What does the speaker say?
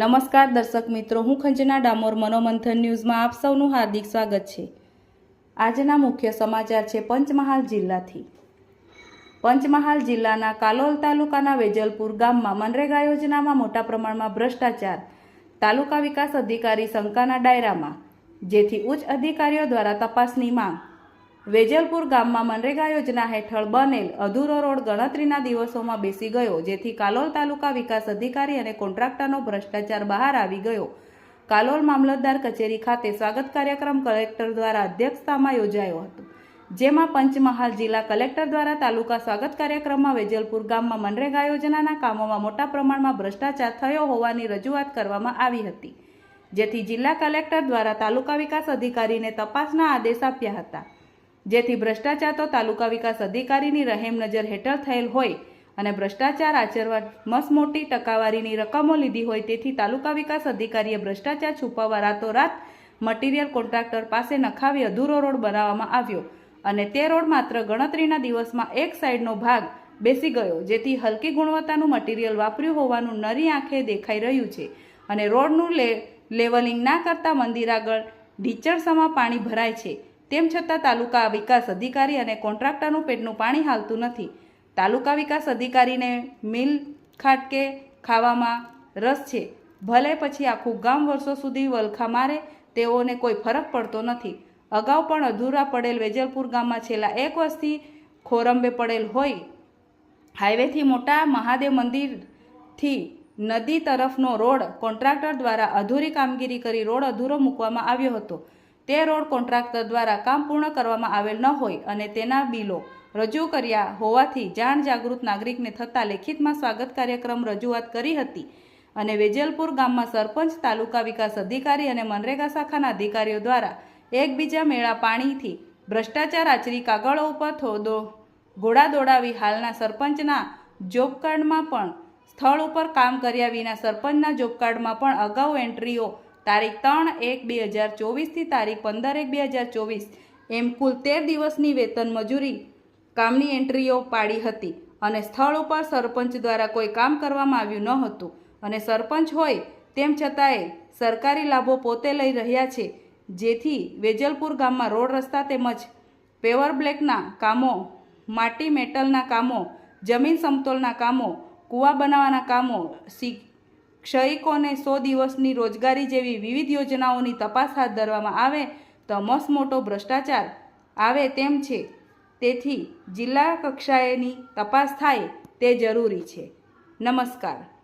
નમસ્કાર દર્શક મિત્રો, હું ખંજના ડામોર, મનોમંથન ન્યૂઝમાં આપ સૌનું હાર્દિક સ્વાગત છે. આજના મુખ્ય સમાચાર છે પંચમહાલ જિલ્લાથી. પંચમહાલ જિલ્લાના કાલોલ તાલુકાના વેજલપુર ગામમાં મનરેગા યોજનામાં મોટા પ્રમાણમાં ભ્રષ્ટાચાર તાલુકા વિકાસ અધિકારી શંકાના ડાયરામાં, જેથી ઉચ્ચ અધિકારીઓ દ્વારા તપાસની માંગ વેજલપુર ગામમાં મનરેગા યોજના હેઠળ બનેલ અધૂરો રોડ ગણતરીના દિવસોમાં બેસી ગયો, જેથી કાલોલ તાલુકા વિકાસ અધિકારી અને કોન્ટ્રાક્ટરનો ભ્રષ્ટાચાર બહાર આવી ગયો. કાલોલ મામલતદાર કચેરી ખાતે સ્વાગત કાર્યક્રમ કલેક્ટર દ્વારા અધ્યક્ષતામાં યોજાયો હતો. જેમાં પંચમહાલ જિલ્લા કલેક્ટર દ્વારા તાલુકા સ્વાગત કાર્યક્રમમાં વેજલપુર ગામમાં મનરેગા યોજનાના કામોમાં મોટા પ્રમાણમાં ભ્રષ્ટાચાર થયો હોવાની રજૂઆત કરવામાં આવી હતી, જેથી જિલ્લા કલેક્ટર દ્વારા તાલુકા વિકાસ અધિકારીને તપાસના આદેશ આપ્યા હતા. જેથી ભ્રષ્ટાચાર તો તાલુકા વિકાસ અધિકારીની રહેમ નજર હેઠળ થયેલ હોય અને ભ્રષ્ટાચાર આચરવા મસમોટી ટકાવારીની રકમો લીધી હોય તેથી તાલુકા વિકાસ અધિકારીએ ભ્રષ્ટાચાર છુપાવવા રાતોરાત મટીરીયલ કોન્ટ્રાક્ટર પાસે નખાવી અધૂરો રોડ બનાવવામાં આવ્યો અને તે રોડ માત્ર ગણતરીના દિવસમાં એક સાઈડનો ભાગ બેસી ગયો, જેથી હલકી ગુણવત્તાનું મટીરીયલ વાપર્યું હોવાનું નરી આંખે દેખાઈ રહ્યું છે અને રોડનું લેવલિંગ ના કરતા મંદિર આગળ ઢીચણસામાં પાણી ભરાય છે. તેમ છતાં તાલુકા વિકાસ અધિકારી અને કોન્ટ્રાક્ટરનું પેટનું પાણી હાલતું નથી. તાલુકા વિકાસ અધિકારીને મિલ ખાટકે ખાવામાં રસ છે. ભલે પછી આખું ગામ વર્ષો સુધી વલખા મારે, તેઓને કોઈ ફરક પડતો નથી. અગાઉ પણ અધૂરા પડેલ વેજલપુર ગામમાં છેલ્લા એક વર્ષથી ખોરંબે પડેલ હોય. હાઈવેથી મોટા મહાદેવ મંદિરથી નદી તરફનો રોડ કોન્ટ્રાક્ટર દ્વારા અધૂરી કામગીરી કરી રોડ અધૂરો મૂકવામાં આવ્યો હતો. તે રોડ કોન્ટ્રાક્ટર દ્વારા કામ પૂર્ણ કરવામાં આવેલ ન હોય અને તેના બિલો રજૂ કર્યા હોવાથી જાણ જાગૃત નાગરિકને થતાં લેખિતમાં સ્વાગત કાર્યક્રમ રજૂઆત કરી હતી અને વેજલપુર ગામમાં સરપંચ, તાલુકા વિકાસ અધિકારી અને મનરેગા શાખાના અધિકારીઓ દ્વારા એકબીજા મેળા પાણીથી ભ્રષ્ટાચાર આચરી કાગળો ઉપર થોડો ઘોડા દોડાવી હાલના સરપંચના જોબ કાર્ડમાં પણ સ્થળ ઉપર કામ કર્યા વિના સરપંચના જોબ કાર્ડમાં પણ અગાઉ એન્ટ્રીઓ તારીખ ત્રણ એક બે હજાર ચોવીસથી તારીખ પંદર એક બે હજાર ચોવીસ. એમ કુલ તેર દિવસની વેતન મજૂરી કામની એન્ટ્રીઓ પાડી હતી અને સ્થળ ઉપર સરપંચ દ્વારા કોઈ કામ કરવામાં આવ્યું ન હતું. અને સરપંચ હોય તેમ છતાંય સરકારી લાભો પોતે લઈ રહ્યા છે. જેથી વેજલપુર ગામમાં રોડ રસ્તા તેમજ પેવર બ્લેકના કામો, માટી મેટલના કામો, જમીન સમતોલના કામો, કૂવા બનાવવાના કામો શી ક્ષયિકોને સો દિવસની રોજગારી જેવી વિવિધ યોજનાઓની તપાસ હાથ ધરવામાં આવે તો મસમોટો ભ્રષ્ટાચાર આવે તેમ છે. તેથી જિલ્લા કક્ષાએની તપાસ થાય તે જરૂરી છે. નમસ્કાર.